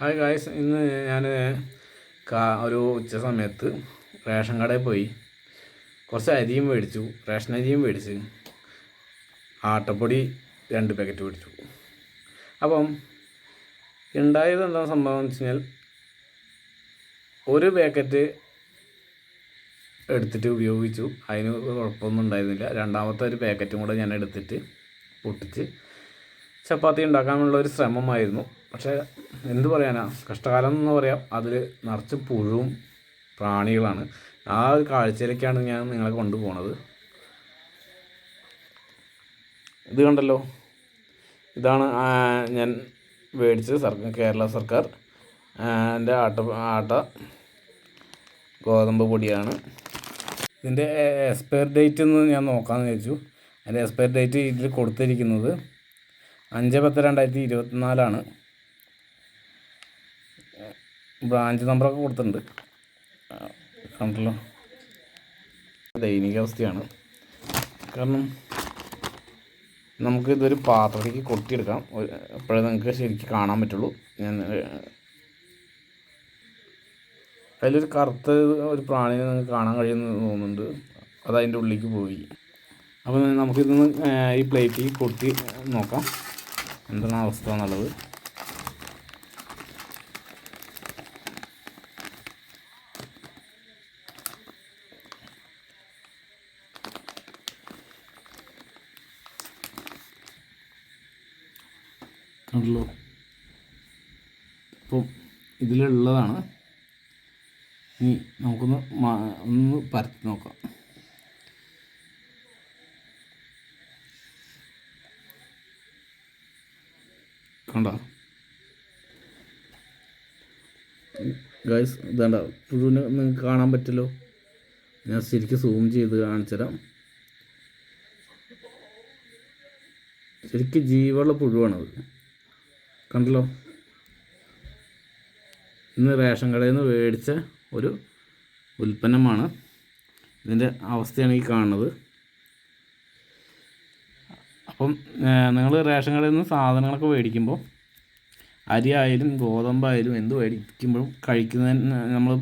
Hi guys ഇന്ന് ഞാൻ ഒരു ഉച്ച സമയത്ത് റേഷൻ കടയിൽ പോയി. കുറച്ച് അരിയും മേടിച്ചു റേഷൻ അരിയും മേടിച്ച്. ആട്ടപ്പൊടി രണ്ട് പാക്കറ്റ് മേടിച്ചു. അപ്പം ഉണ്ടായത് എന്താ സംഭവം എന്ന് വെച്ച് കഴിഞ്ഞാൽ ഒരു പാക്കറ്റ് എടുത്തിട്ട് ഉപയോഗിച്ചു. അതിന് കുഴപ്പമൊന്നും ഉണ്ടായിരുന്നില്ല. രണ്ടാമത്തെ ഒരു പാക്കറ്റും കൂടെ ഞാൻ എടുത്തിട്ട് പൊട്ടിച്ച് ചപ്പാത്തി ഉണ്ടാക്കാനുള്ള ഒരു ശ്രമമായിരുന്നു. പക്ഷേ എന്ത് പറയാനാ? കഷ്ടകാലം എന്ന് പറയാം. അതിൽ നിറച്ച് പുഴുവും പ്രാണികളാണ്. ആ ഒരു കാഴ്ചയിലേക്കാണ് ഞാൻ നിങ്ങളെ കൊണ്ടുപോണത്. ഇത് കണ്ടല്ലോ. ഇതാണ് ഞാൻ മേടിച്ച് സർക്കാർ കേരള സർക്കാർ. എന്റെ ആട്ട ആട്ട ഗോതമ്പ് പൊടിയാണ്. ഇതിന്റെ എക്സ്പയർ ഡേറ്റ് എന്ന് ഞാൻ നോക്കാമെന്ന് വിചാരിച്ചു. അതിന്റെ എക്സ്പയർ ഡേറ്റ് ഇതിൽ കൊടുത്തിരിക്കുന്നത് അഞ്ച് പത്ത് രണ്ടായിരത്തി ഇരുപത്തിനാലാണ്. ബ്രാഞ്ച് നമ്പറൊക്കെ കൊടുത്തിട്ടുണ്ട്. കണ്ടല്ലോ. ദൈനികാവസ്ഥയാണ് കാരണം നമുക്ക് ഇതൊരു പാത്രത്തിലേക്ക് കൊട്ടിയെടുക്കാം. അപ്പോഴേ നിങ്ങൾക്ക് ശരിക്കും കാണാൻ പറ്റുള്ളൂ. ഞാൻ അതിലൊരു കറുത്ത ഒരു പ്രാണിനെ നിങ്ങൾക്ക് കാണാൻ കഴിയുമെന്ന് തോന്നുന്നുണ്ട്. അത് അതിന്റെ ഉള്ളിലേക്ക് പോയി. അപ്പോൾ നമുക്കിതൊന്ന് ഈ പ്ലേറ്റിൽ കൊട്ടി നോക്കാം. എന്താണ് അവസ്ഥ എന്നുള്ളത്. കണ്ടല്ലോ അപ്പോൾ ഇതിലുള്ളതാണ്. ഇനി നമുക്കൊന്ന് ഒന്ന് പരത്തി നോക്കാം. കണ്ട? ഗൈസ് ഇതാണ്ട പുഴുവിനെ നിങ്ങൾക്ക് കാണാൻ പറ്റുമല്ലോ ഞാൻ ശരിക്കും സൂം ചെയ്ത് കാണിച്ചുതരാം. ശരിക്കും ജീവുള്ള പുഴുവാണത്. കണ്ടല്ലോ? ഇന്ന് റേഷൻ കടയിൽ നിന്ന് മേടിച്ച ഒരു ഉൽപ്പന്നമാണ്. ഇതിന്റെ അവസ്ഥയാണ് ഈ കാണുന്നത്. അപ്പം നിങ്ങൾ റേഷൻ കടയിൽ നിന്ന് സാധനങ്ങളൊക്കെ മേടിക്കുമ്പോൾ അരി ആയാലും ഗോതമ്പായാലും എന്ത് മേടിക്കുമ്പോഴും കഴിക്കുന്നതിന് നമ്മൾ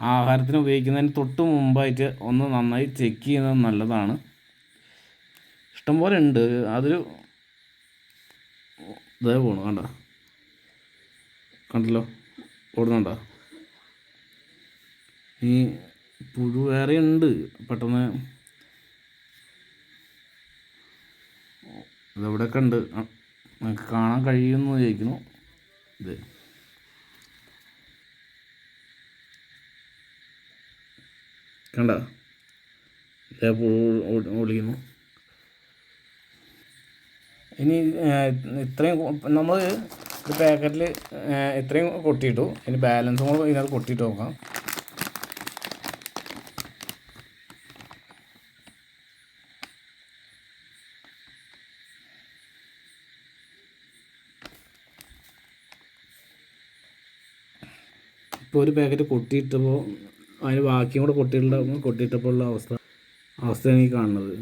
ആഹാരത്തിന് ഉപയോഗിക്കുന്നതിന് തൊട്ട് മുമ്പായിട്ട് ഒന്ന് നന്നായി ചെക്ക് ചെയ്യുന്നത് നല്ലതാണ്. ഇഷ്ടംപോലെ ഉണ്ട്. അതൊരു ഇതേ പോണു കണ്ട? കണ്ടല്ലോ? ഓടുന്നുണ്ടോ? ഈ പുഴു വേറെ ഉണ്ട്. പെട്ടെന്ന് ഇതെവിടെയൊക്കെ ഉണ്ട്? നിങ്ങൾക്ക് കാണാൻ കഴിയുമെന്ന് ചോദിക്കുന്നു ഇത് കണ്ട? ഇതേ പുഴു ഓടി- ഓടിക്കുന്നു. ഇനി ഇത്രയും നമ്മൾ ഒരു പാക്കറ്റിൽ ഇത്രയും കൊട്ടിയിട്ടു. ഇനി ബാലൻസും കൂടെ ഇതിനകത്ത് കൊട്ടിയിട്ട് നോക്കാം. ഇപ്പോൾ ഒരു പാക്കറ്റ് കൊട്ടിയിട്ടപ്പോൾ അതിന് ബാക്കിയും കൂടെ കൊട്ടിയിട്ടുണ്ടാകുമ്പോൾ കൊട്ടിയിട്ടപ്പോൾ ഉള്ള അവസ്ഥ അവസ്ഥയാണ് ഈ കാണുന്നത്.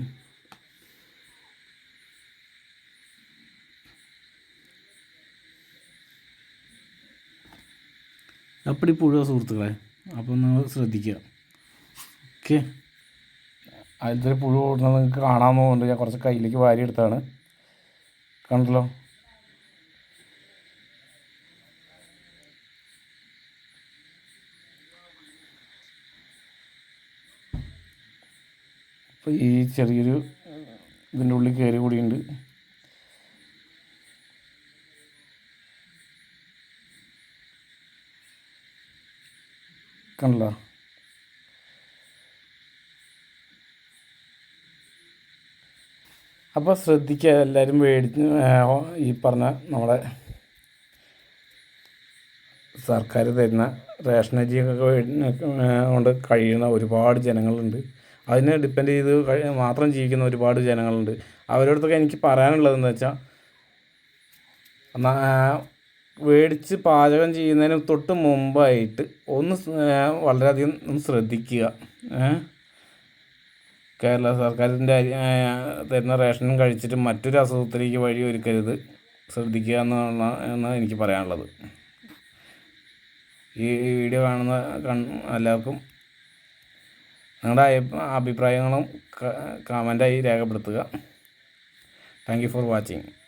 അപ്പടി പുഴുവ സുഹൃത്തുക്കളെ. അപ്പം നിങ്ങൾ ശ്രദ്ധിക്കുക ഓക്കെ? അതിലത്തെ പുഴു ഓടുന്നത് നിങ്ങൾക്ക് കാണാൻ പോകുന്നുണ്ട്. ഞാൻ കുറച്ച് കയ്യിലേക്ക് വാരി എടുത്താണ്. കണ്ടല്ലോ? അപ്പോൾ ഈ ചെറിയൊരു ഇതിന്റെ ഉള്ളിൽ കയറി കൂടിയുണ്ട്. കണ്ടല്ലോ അപ്പോൾ ശ്രദ്ധിക്കുക എല്ലാവരും മേടിച്ച് ഈ പറഞ്ഞ നമ്മുടെ സർക്കാർ തരുന്ന റേഷൻ അരിയൊക്കെ കൊണ്ട് കഴിയുന്ന ഒരുപാട് ജനങ്ങളുണ്ട്. അതിനെ ഡിപ്പെൻഡ് ചെയ്ത് മാത്രം ജീവിക്കുന്ന ഒരുപാട് ജനങ്ങളുണ്ട്. അവരോടത്തൊക്കെ എനിക്ക് പറയാനുള്ളതെന്ന് വെച്ചാൽ മേടിച്ച് പാചകം ചെയ്യുന്നതിന് തൊട്ട് മുമ്പായിട്ട് ഒന്ന് വളരെയധികം ഒന്ന് ശ്രദ്ധിക്കുക. കേരള സർക്കാരിന്റെ തരുന്ന റേഷനും കഴിച്ചിട്ട് മറ്റൊരു അസുഖത്തിലേക്ക് വഴി ഒരുക്കരുത്. ശ്രദ്ധിക്കുക എന്നാണ് എനിക്ക് പറയാനുള്ളത്. ഈ വീഡിയോ കാണുന്ന എല്ലാവർക്കും നിങ്ങളുടെ അഭി- അഭിപ്രായങ്ങളും കമന്റായി രേഖപ്പെടുത്തുക. Thank you for watching